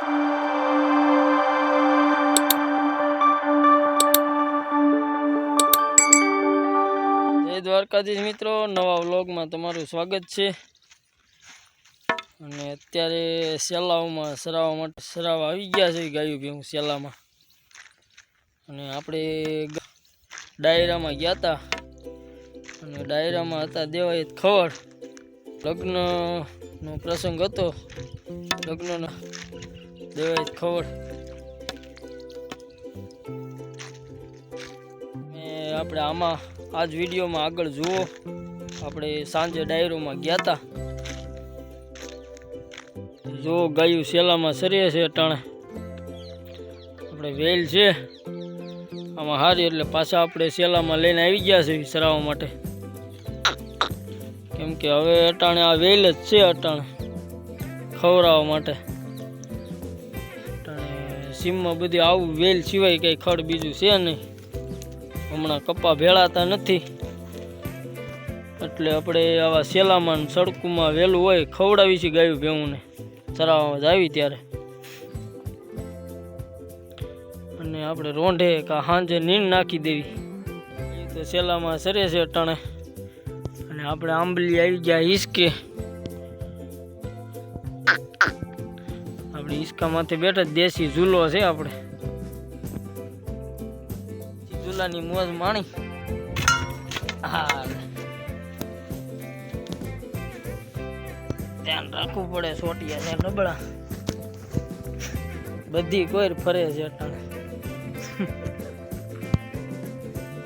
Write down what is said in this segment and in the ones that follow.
જય દ્વારકાધીશ મિત્રો, નવા વ્લોગમાં તમારું સ્વાગત છે. અને અત્યારે સેલાઓમાં સરાવવા માટે સરાવ આવી ગયા છે ગાયું ભેવું સેલામાં અને આપણે ડાયરામાં ગયા હતા અને ડાયરામાં હતા દેવાય ખવડ. લગ્નનો પ્રસંગ હતો. લગ્નનો દેવાય ને આપણે આમાં આ જ વિડીયોમાં આગળ જુઓ. આપણે સાંજે ડાયરોમાં ગયા હતા જો ગાયું સેલામાં સરીએ છે અટાણે. આપણે વેલ છે. આમાં હારી એટલે પાછા આપણે સેલામાં લઈને આવી ગયા છે સરાવવા માટે. કેમ કે હવે અટાણે આ વેલ જ છે અટાણે. ખવડાવવા માટે. સીમમાં બધી આવું વેલ સિવાય કંઈ ખડ બીજું છે નહીં. હમણાં કપા ભેળાતા નથી. એટલે આપણે આવા સેલામાં સડકુમાં વહેલું હોય, ખવડાવી છે ગાયું ભેવુંને ચરાવવા આવી ત્યારે. અને આપણે રોંઢે કા સાંજે નીણ નાખી દેવી. એ તો સેલામાં સરે છે અટાણે. અને આપણે આંબલી આવી ગયા હિસકે. આપણે હિસકામાંથી બેઠા દેશી ઝૂલો છે આપણે. ઝૂલાની મોજ માણી. ધ્યાન રાખવું પડે સોટિયા છે નબળા. બધી કોઈ ફરે છે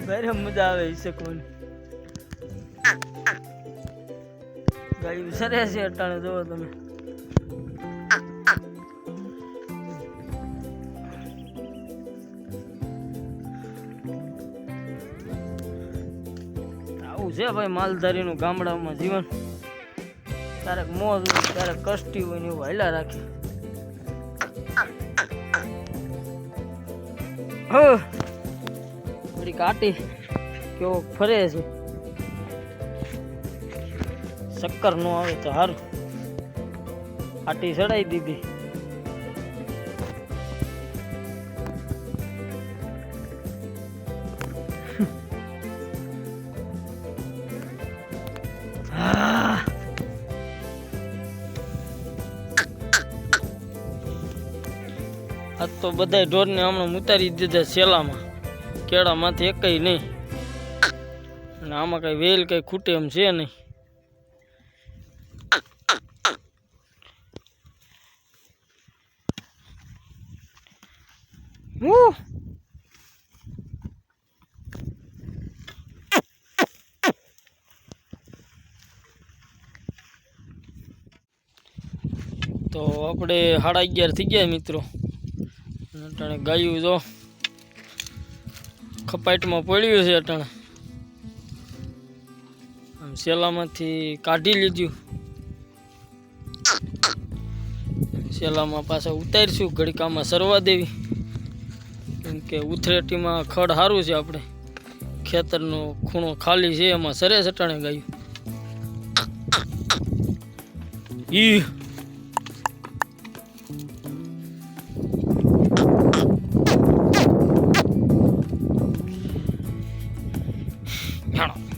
ભારે મજા આવે શકવાની ગાયું સરે છે અટાણે જોવો તમે. આવું છે ભાઈ માલધારીનું ગામડામાં જીવન? ક્યારેક મોજ હોય, ક્યારેક કષ્ટી હોય ને એવું હાલ્યા રાખે. થોડી કાટી કેવો ફરે છે. શક્કર નો આવે તો સારું આટી ચડાઈ દીધી. આજ તો બધાય ઢોરને હમણાં ઉતારી દીધા સેલામાં કેળામાંથી એકય નહીં. અને આમાં કઈ વેલ કઈ ખૂટે એમ છે નહીં. હું તો આપણે સાડા અગિયાર થઈ ગયા મિત્રો. અટાણે ગાયું જો. ખપાટમાં પડ્યું છે અટાણે. આમ સેલામાંથી કાઢી લીધું. સેલામાં પાછા ઉતારીશું, ઘડીકામાં સરવા દેવી. કેમ કે ઉથરેટીમાં ખડ સારું છે આપણે. ખેતરનો ખૂણો ખાલી છે, એમાં સરે સટાણે ગાયું. ઈ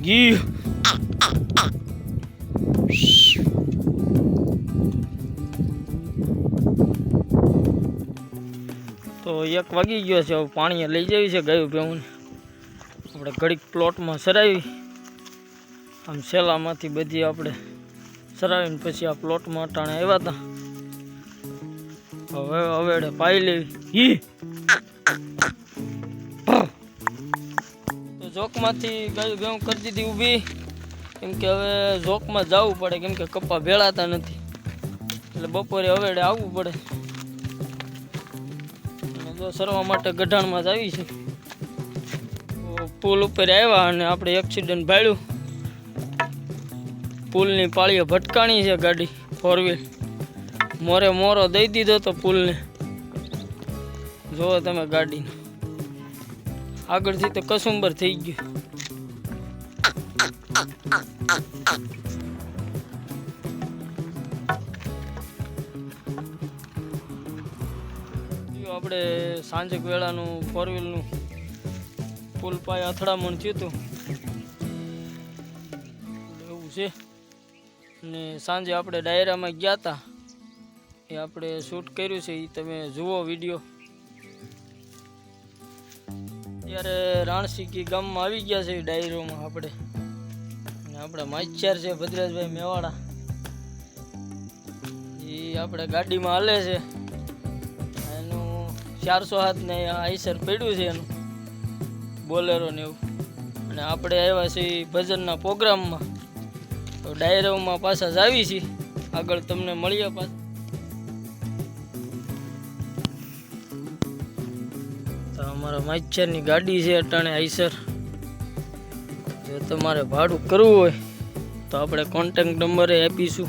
જાણો તો એક વાગી ગયો છે હવે પાણી લઈ જવી છે ગાયું ભેવું આપણે ઘડીક પ્લોટમાં સરાવી. આમ સેલામાંથી બધી આપણે સરાવીને પછી આ પ્લોટમાં અટાણે આવ્યા હતા. હવે હવે પાઈ લેવી. ઈ જોકમાંથી ગાયું, કરી દીધી ઊભી. કેમ કે હવે જોકમાં જવું પડે, કેમ કે કપ્પા ભેળાતા નથી. એટલે બપોરે હવેડે આવવું પડે. જો સરવા માટે ગઢાણમાં જ આવી છે. પુલ ઉપર આવ્યા અને આપણે એક્સિડન્ટ ભાડ્યું પુલની પાળીએ ભટકાણી છે ગાડી ફોર વ્હીલ મોરે મોરો દઈ દીધો તો પુલને. જુઓ તમે ગાડીને. આગળથી તો કસુંબર થઈ ગયું. આપણે સાંજે વેળાનું ફોર વ્હીલનું પુલ પાય અથડામણ થયું હતું. એવું છે. ને સાંજે આપણે ડાયરામાં ગયા હતા એ આપણે શૂટ કર્યું છે એ તમે જુઓ વીડિયો. ત્યારે રાણસીકી ગામમાં આવી ગયા છે ડાયરોમાં આપણે. અને આપણા માચ્યાર છે ભદ્રાજભાઈ મેવાડા. એ આપણે ગાડીમાં હાલે છે. એનું ચારસો હાથ ને આઈસર પડ્યું છે એનું. બોલેરો ને એવું. અને આપણે આવ્યા છીએ ભજનના પ્રોગ્રામમાં. તો ડાયરોમાં પાછા જ આવી છીએ. આગળ તમને મળીએ પાછા. અમારા માઇચરની ગાડી છે અટાણે આઈસર. જો તમારે ભાડું કરવું હોય, તો આપણે કોન્ટેક્ટ નંબરે આપીશું.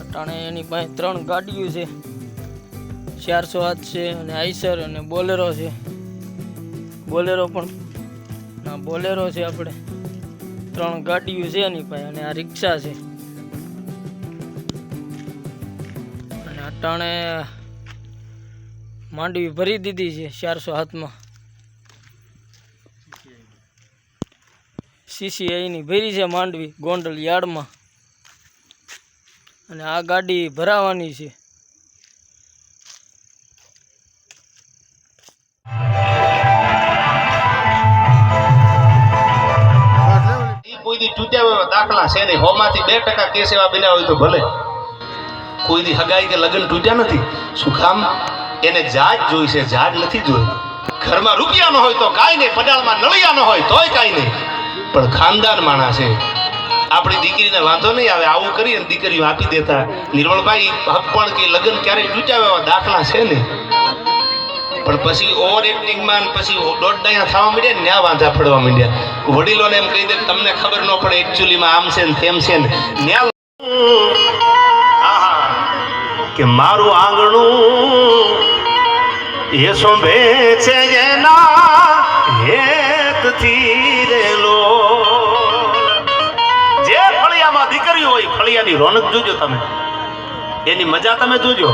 અટાણે એની પાસે ત્રણ ગાડીઓ છે. ચારસો આઠ છે અને આઈસર અને બોલેરો છે. બોલેરો પણ, ના, બોલેરો છે આપણે. ત્રણ ગાડીઓ છે એની પાસે અને આ રિક્ષા છે. અને અટાણે માંડવી ભરી દીધી છે ચારસો હાથમાં. સીસીઆઈની ભરી છે માંડવી ગોંડલ યાર્ડમાં. અને આ ગાડી ભરાવાની છે. દાખલા છે નહીં. હોમાંથી બે ટકા કેસ એવા બન્યા તો ભલે. કોઈ દી હગાઈ કે લગ્ન તૂટ્યા નથી. શું કામ? એને જાજ જોઈ છે જાજ નથી જોઈ. ઘરમાં રૂપિયા ન હોય તો કાંઈ નહીં, પડાળમાં નળિયા ન હોય તોય કાંઈ નહીં. પણ ખાનદાન માણસ છે. આપણી દીકરીને વાંધો નહીં આવે, આવું કરી અને દીકરીઓ આપી દેતા. નિર્મળભાઈ હક પણ કે લગ્ન ક્યારેય તૂટ્યા એવા દાખલા છે ને. પણ પછી ઓવર એક્ટિંગમાં પછી દોઢ ડાયા થવા માંડ્યા ન્યા વાંધા પડવા માંડ્યા. વડીલોને એમ કહી દે તમને ખબર ન પડે એકચ્યુઅલીમાં આમ છે ને તેમ છે ને. ન્યા. કે મારું આંગણું એ સોંભે છે એના હેતથી રેલો જે ફળિયામાં દીકરીઓ હોય, ફળિયાની રોનક જોજો તમે. એની મજા તમે જોજો.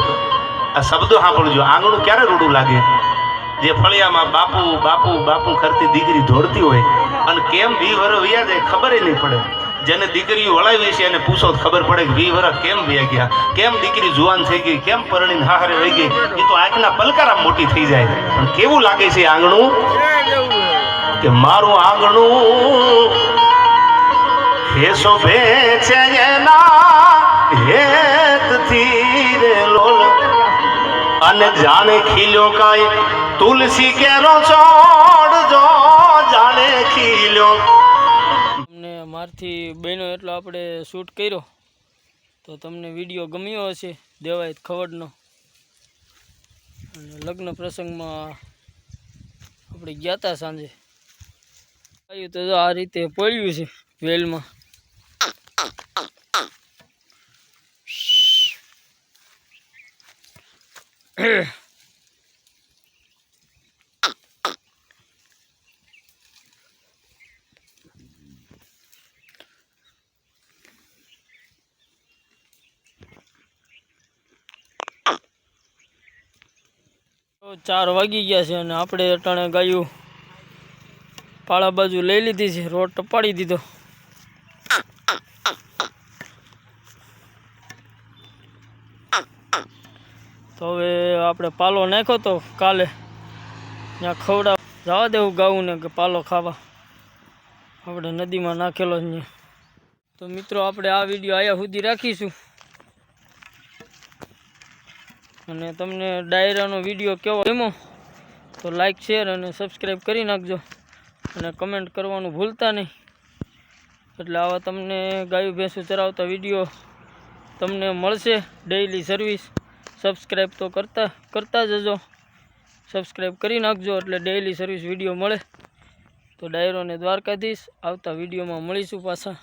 આ શબ્દો સાંભળજો. આંગણું ક્યારે રૂડું લાગે? જે ફળિયામાં બાપુ બાપુ બાપુ કરતી દીકરી ધોડતી હોય અને કેમ વી વરો વ્યા જાય ખબર નહીં પડે. જેને દીકરીઓ વળાવી છે એને પૂછો ખબર પડે કે વી વર કેમ વ્યા ગયા? કેમ દીકરી જુવાન થઈ ગઈ? કેમ પરણીને હારે રહી ગઈ? એ તો આંખના પલકારા મોટી થઈ જાય પણ કેવું લાગે છે આંગણું? કે મારું આંગણું હે શોભે છે એના હેતથી રે લોલ અને જાણે ખીલ્યો કાંઈ તુલસી કેરો છોડ જો જાણે ખીલ્યો. મારથી બહેનો એટલો આપણે શૂટ કર્યો. તો તમને વીડિયો ગમ્યો હશે, દેવાય ખવડનો. અને લગ્ન પ્રસંગમાં આપણે ગયા હતા સાંજે. આવ્યું તો આ રીતે પડ્યું છે વેલમાં. તો ચાર વાગી ગયા છે અને આપણે અટાણે ગાયું પાળા બાજુ લઈ લીધી છે, રોડ ટપાડી દીધો. તો હવે આપણે પાલો નાખ્યો તો કાલે ત્યાં ખવડા જવા દેવું ગાવું ને કે પાલો ખાવા. આપણે નદીમાં નાખેલો ત્યાં તો મિત્રો, આપણે આ વીડિયો આયા સુધી રાખીશું. અને તમને ડાયરાનો વીડિયો કેવો ગમ્યો, તો લાઈક શેર અને સબસ્ક્રાઈબ કરી નાખજો. અને કમેન્ટ કરવાનું ભૂલતા નહીં. એટલે આવા તમને ગાયું ભેંસું ચરાવતા વીડિયો તમને મળશે ડેઈલી સર્વિસ સબસ્ક્રાઈબ તો કરતા કરતા જજો. સબસ્ક્રાઈબ કરી નાખજો એટલે ડેઈલી સર્વિસ વીડિયો મળે. તો ડાયરોને દ્વારકાધીશ. આવતા વિડીયોમાં મળીશું પાછા.